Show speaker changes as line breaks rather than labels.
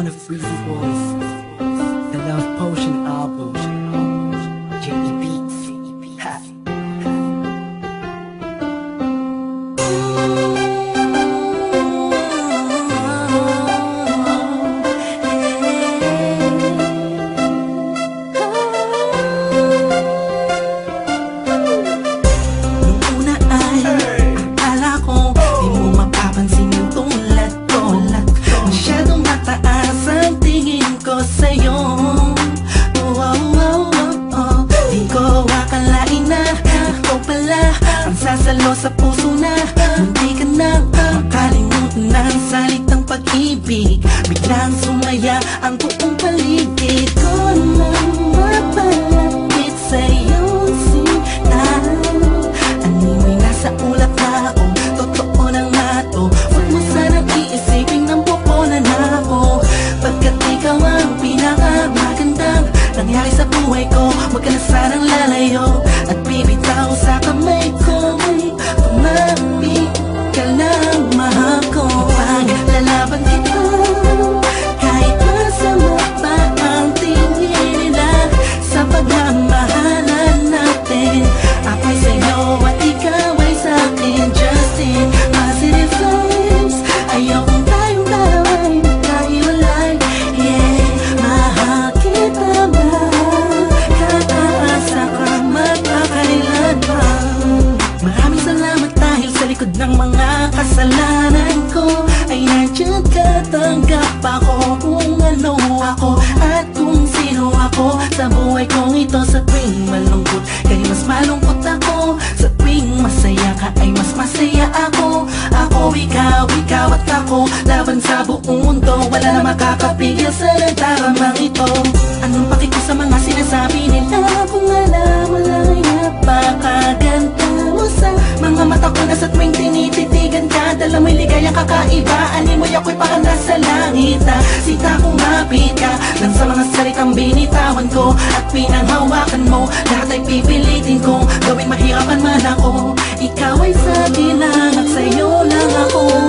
wanna free the wolf. The love
poem. Sa buhay ko. Huwag ka na sanang lalayo nandiyan ka tanggap ako kung ano ako At kung sino ako. Sa buhay kong ito Sa tuwing malungkot kay mas malungkot ako. Sa tuwing masaya ka ay mas masaya ako. Ako, ikaw, ikaw at ako. Laban sa buong mundo Wala na makakapigil sa nagdaramang ito. Anong paki ko sa mga sinasabi nila? Kung alam mo lang napakaganda mo sa Mga mata ko na sa tuwing tinititigan ka. Dala mo'y ligayang kakaiba Animoy ako'y parang nasa langit na Sita kumapit ka. Lang sa mga salitang binitawan ko At pinanghawakan mo Lahat ay pipilitin kong Gawing mahirapan man ako. Ikaw ay sa At sa'yo lang ako